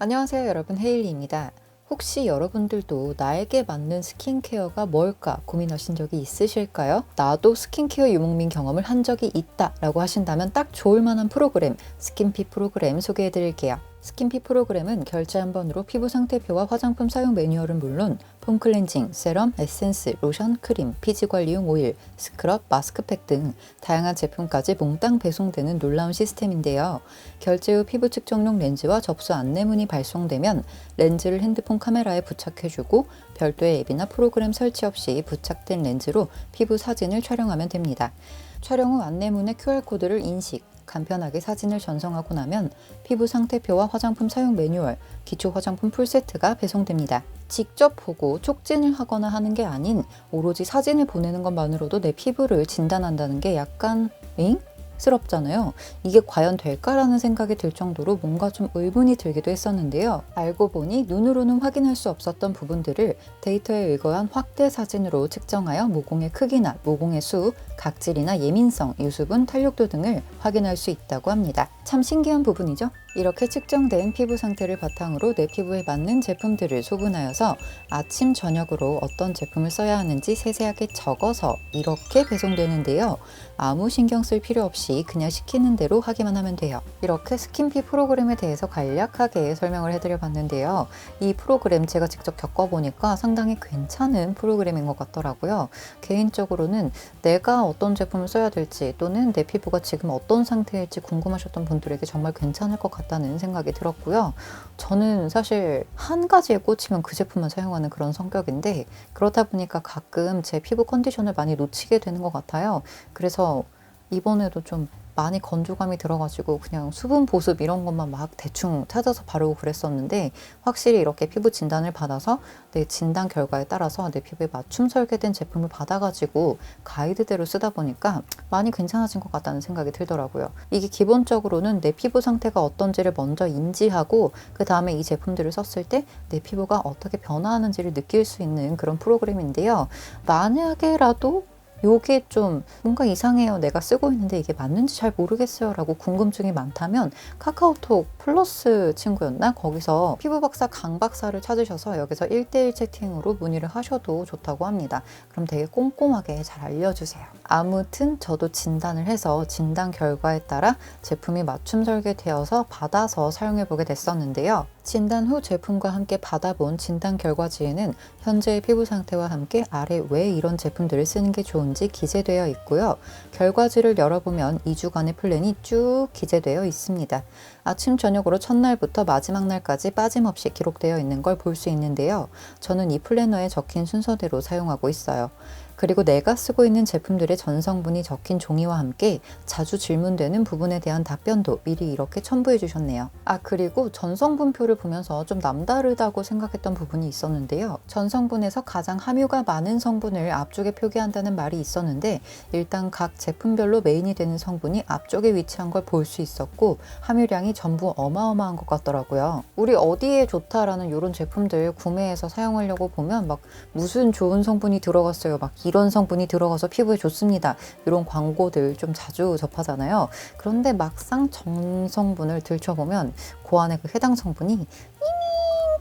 안녕하세요 여러분 헤일리입니다. 혹시 여러분들도 나에게 맞는 스킨케어가 뭘까 고민하신 적이 있으실까요? 나도 스킨케어 유목민 경험을 한 적이 있다 라고 하신다면 딱 좋을 만한 프로그램 스킨피 프로그램 소개해 드릴게요. 스킨피 프로그램은 결제 한 번으로 피부 상태표와 화장품 사용 매뉴얼은 물론 폼 클렌징, 세럼, 에센스, 로션, 크림, 피지 관리용 오일, 스크럽, 마스크팩 등 다양한 제품까지 몽땅 배송되는 놀라운 시스템인데요. 결제 후 피부 측정용 렌즈와 접수 안내문이 발송되면 렌즈를 핸드폰 카메라에 부착해주고 별도의 앱이나 프로그램 설치 없이 부착된 렌즈로 피부 사진을 촬영하면 됩니다. 촬영 후 안내문의 QR코드를 인식, 간편하게 사진을 전송하고 나면 피부 상태표와 화장품 사용 매뉴얼, 기초 화장품 풀세트가 배송됩니다. 직접 보고 촉진을 하거나 하는 게 아닌 오로지 사진을 보내는 것만으로도 내 피부를 진단한다는 게 약간 잉? 스럽잖아요. 이게 과연 될까라는 생각이 들 정도로 뭔가 좀 의문이 들기도 했었는데요. 알고 보니 눈으로는 확인할 수 없었던 부분들을 데이터에 의거한 확대 사진으로 측정하여 모공의 크기나 모공의 수, 각질이나 예민성, 유수분, 탄력도 등을 확인할 수 있다고 합니다. 참 신기한 부분이죠? 이렇게 측정된 피부 상태를 바탕으로 내 피부에 맞는 제품들을 소분하여서 아침, 저녁으로 어떤 제품을 써야 하는지 세세하게 적어서 이렇게 배송되는데요. 아무 신경 쓸 필요 없이 그냥 시키는 대로 하기만 하면 돼요. 이렇게 스킨피 프로그램에 대해서 간략하게 설명을 해드려 봤는데요. 이 프로그램 제가 직접 겪어보니까 상당히 괜찮은 프로그램인 것 같더라고요. 개인적으로는 내가 어떤 제품을 써야 될지 또는 내 피부가 지금 어떤 상태일지 궁금하셨던 분들에게 정말 괜찮을 것 같 다는 생각이 들었고요. 저는 사실 한 가지에 꽂히면 그 제품만 사용하는 그런 성격인데 그러다 보니까 가끔 제 피부 컨디션을 많이 놓치게 되는 것 같아요. 그래서 이번에도 좀 많이 건조감이 들어가지고 그냥 수분 보습 이런 것만 막 대충 찾아서 바르고 그랬었는데 확실히 이렇게 피부 진단을 받아서 내 진단 결과에 따라서 내 피부에 맞춤 설계된 제품을 받아가지고 가이드대로 쓰다 보니까 많이 괜찮아진 것 같다는 생각이 들더라고요. 이게 기본적으로는 내 피부 상태가 어떤지를 먼저 인지하고 그 다음에 이 제품들을 썼을 때 내 피부가 어떻게 변화하는지를 느낄 수 있는 그런 프로그램인데요. 만약에라도 요게 좀 뭔가 이상해요. 내가 쓰고 있는데 이게 맞는지 잘 모르겠어요. 라고 궁금증이 많다면 카카오톡 플러스 친구였나? 거기서 피부 박사 강 박사를 찾으셔서 여기서 1대1 채팅으로 문의를 하셔도 좋다고 합니다. 그럼 되게 꼼꼼하게 잘 알려주세요. 아무튼 저도 진단을 해서 진단 결과에 따라 제품이 맞춤 설계되어서 받아서 사용해보게 됐었는데요. 진단 후 제품과 함께 받아본 진단 결과지에는 현재의 피부 상태와 함께 아래 왜 이런 제품들을 쓰는 게 좋은지 기재되어 있고요. 결과지를 열어보면 2주간의 플랜이 쭉 기재되어 있습니다. 아침 저녁으로 첫날부터 마지막 날까지 빠짐없이 기록되어 있는 걸 볼 수 있는데요. 저는 이 플래너에 적힌 순서대로 사용하고 있어요. 그리고 내가 쓰고 있는 제품들의 전성분이 적힌 종이와 함께 자주 질문되는 부분에 대한 답변도 미리 이렇게 첨부해 주셨네요. 아, 그리고 전성분표를 보면서 좀 남다르다고 생각했던 부분이 있었는데요. 전성분에서 가장 함유가 많은 성분을 앞쪽에 표기한다는 말이 있었는데 일단 각 제품별로 메인이 되는 성분이 앞쪽에 위치한 걸 볼 수 있었고 함유량이 전부 어마어마한 것 같더라고요. 우리 어디에 좋다라는 이런 제품들 구매해서 사용하려고 보면 막 무슨 좋은 성분이 들어갔어요. 막 이런 성분이 들어가서 피부에 좋습니다. 이런 광고들 좀 자주 접하잖아요. 그런데 막상 정성분을 들춰보면 그 안에 그 해당 성분이 이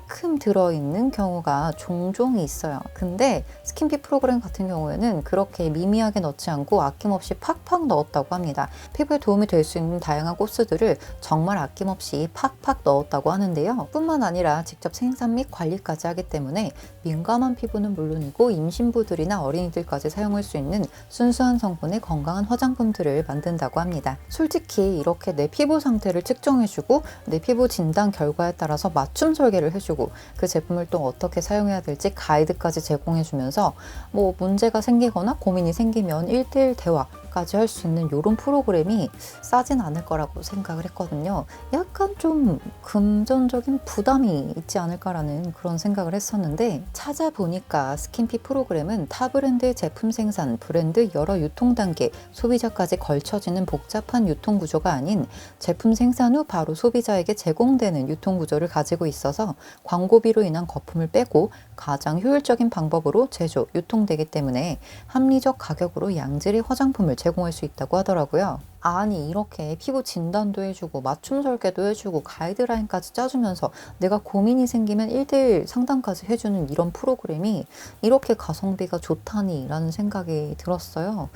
만큼 들어있는 경우가 종종 있어요. 근데 스킨피 프로그램 같은 경우에는 그렇게 미미하게 넣지 않고 아낌없이 팍팍 넣었다고 합니다. 피부에 도움이 될 수 있는 다양한 코스들을 정말 아낌없이 팍팍 넣었다고 하는데요. 뿐만 아니라 직접 생산 및 관리까지 하기 때문에 민감한 피부는 물론이고 임신부들이나 어린이들까지 사용할 수 있는 순수한 성분의 건강한 화장품들을 만든다고 합니다. 솔직히 이렇게 내 피부 상태를 측정해주고 내 피부 진단 결과에 따라서 맞춤 설계를 해주고 그 제품을 또 어떻게 사용해야 될지 가이드까지 제공해주면서 뭐 문제가 생기거나 고민이 생기면 1대1 대화 까지 할 수 있는 이런 프로그램이 싸진 않을 거라고 생각을 했거든요. 약간 좀 금전적인 부담이 있지 않을까라는 그런 생각을 했었는데 찾아보니까 스킨피 프로그램은 타 브랜드의 제품 생산, 브랜드 여러 유통 단계, 소비자까지 걸쳐지는 복잡한 유통 구조가 아닌 제품 생산 후 바로 소비자에게 제공되는 유통 구조를 가지고 있어서 광고비로 인한 거품을 빼고 가장 효율적인 방법으로 제조, 유통되기 때문에 합리적 가격으로 양질의 화장품을 제공할 수 있다고 하더라고요. 아니 이렇게 피부 진단도 해주고 맞춤 설계도 해주고 가이드라인까지 짜주면서 내가 고민이 생기면 1대1 상담까지 해주는 이런 프로그램이 이렇게 가성비가 좋다니 라는 생각이 들었어요.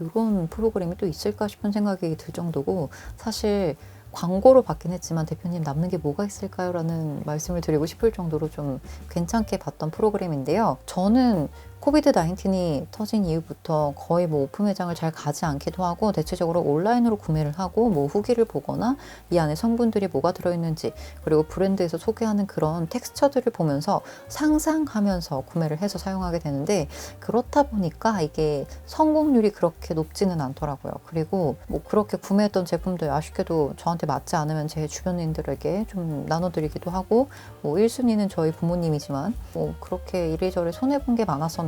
이런 프로그램이 또 있을까 싶은 생각이 들 정도고 사실 광고로 받긴 했지만 대표님 남는 게 뭐가 있을까요? 라는 말씀을 드리고 싶을 정도로 좀 괜찮게 봤던 프로그램인데요. 저는 코비드 19이 터진 이후부터 거의 뭐 오픈 매장을 잘 가지 않기도 하고 대체적으로 온라인으로 구매를 하고 뭐 후기를 보거나 이 안에 성분들이 뭐가 들어있는지 그리고 브랜드에서 소개하는 그런 텍스처들을 보면서 상상하면서 구매를 해서 사용하게 되는데 그렇다 보니까 이게 성공률이 그렇게 높지는 않더라고요. 그리고 뭐 그렇게 구매했던 제품들 아쉽게도 저한테 맞지 않으면 제 주변인들에게 좀 나눠드리기도 하고 뭐 1순위는 저희 부모님이지만 뭐 그렇게 이래저래 손해본 게 많았었는데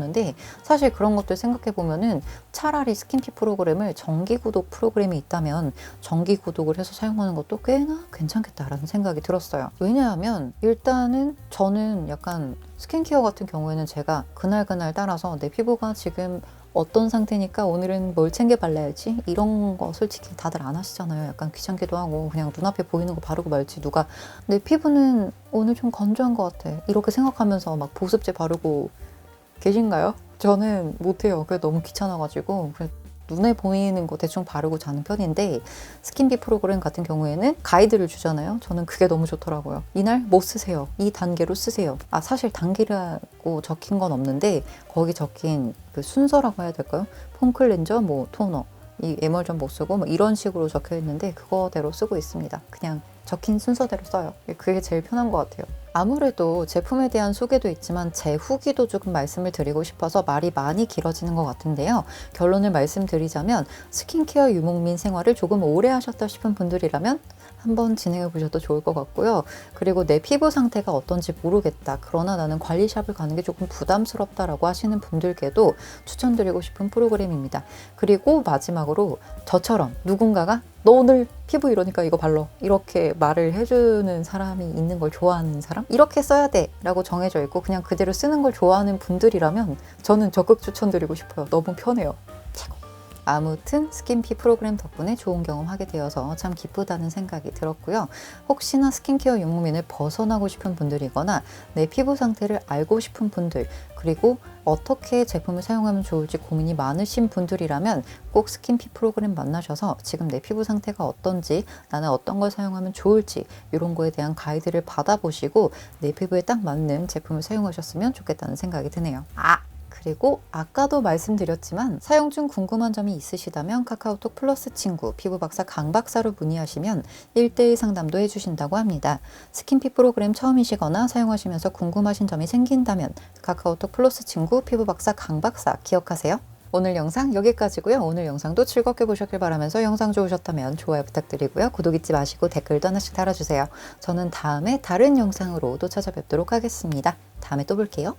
사실 그런 것들 생각해 보면은 차라리 스킨피 프로그램을 정기 구독 프로그램이 있다면 정기 구독을 해서 사용하는 것도 꽤나 괜찮겠다라는 생각이 들었어요. 왜냐하면 일단은 저는 약간 스킨케어 같은 경우에는 제가 그날그날 따라서 내 피부가 지금 어떤 상태니까 오늘은 뭘 챙겨 발라야지 이런 거 솔직히 다들 안 하시잖아요. 약간 귀찮기도 하고 그냥 눈앞에 보이는 거 바르고 말지 누가 내 피부는 오늘 좀 건조한 것 같아 이렇게 생각하면서 막 보습제 바르고 계신가요? 저는 못해요. 그게 너무 귀찮아가지고 눈에 보이는 거 대충 바르고 자는 편인데 스킨비 프로그램 같은 경우에는 가이드를 주잖아요. 저는 그게 너무 좋더라고요. 이날 뭐 쓰세요? 이 단계로 쓰세요. 아 사실 단계라고 적힌 건 없는데 거기 적힌 그 순서라고 해야 될까요? 폼 클렌저, 뭐 토너, 이 에멀전 못 쓰고 뭐 이런 식으로 적혀 있는데 그거대로 쓰고 있습니다. 그냥 적힌 순서대로 써요. 그게 제일 편한 것 같아요. 아무래도 제품에 대한 소개도 있지만 제 후기도 조금 말씀을 드리고 싶어서 말이 많이 길어지는 것 같은데요. 결론을 말씀드리자면 스킨케어 유목민 생활을 조금 오래 하셨다 싶은 분들이라면 한번 진행해 보셔도 좋을 것 같고요. 그리고 내 피부 상태가 어떤지 모르겠다. 그러나 나는 관리샵을 가는 게 조금 부담스럽다라고 하시는 분들께도 추천드리고 싶은 프로그램입니다. 그리고 마지막으로 저처럼 누군가가 너 오늘 피부 이러니까 이거 발라 이렇게 말을 해주는 사람이 있는 걸 좋아하는 사람? 이렇게 써야 돼라고 정해져 있고 그냥 그대로 쓰는 걸 좋아하는 분들이라면 저는 적극 추천드리고 싶어요. 너무 편해요 아무튼 스킨피 프로그램 덕분에 좋은 경험하게 되어서 참 기쁘다는 생각이 들었고요. 혹시나 스킨케어 용무민을 벗어나고 싶은 분들이거나 내 피부 상태를 알고 싶은 분들 그리고 어떻게 제품을 사용하면 좋을지 고민이 많으신 분들이라면 꼭 스킨피 프로그램 만나셔서 지금 내 피부 상태가 어떤지 나는 어떤 걸 사용하면 좋을지 이런 거에 대한 가이드를 받아보시고 내 피부에 딱 맞는 제품을 사용하셨으면 좋겠다는 생각이 드네요. 아! 그리고 아까도 말씀드렸지만 사용 중 궁금한 점이 있으시다면 카카오톡 플러스 친구 피부박사 강박사로 문의하시면 1대1 상담도 해주신다고 합니다. 스킨피 프로그램 처음이시거나 사용하시면서 궁금하신 점이 생긴다면 카카오톡 플러스 친구 피부박사 강박사 기억하세요. 오늘 영상 여기까지고요. 오늘 영상도 즐겁게 보셨길 바라면서 영상 좋으셨다면 좋아요 부탁드리고요. 구독 잊지 마시고 댓글도 하나씩 달아주세요. 저는 다음에 다른 영상으로 또 찾아뵙도록 하겠습니다. 다음에 또 볼게요.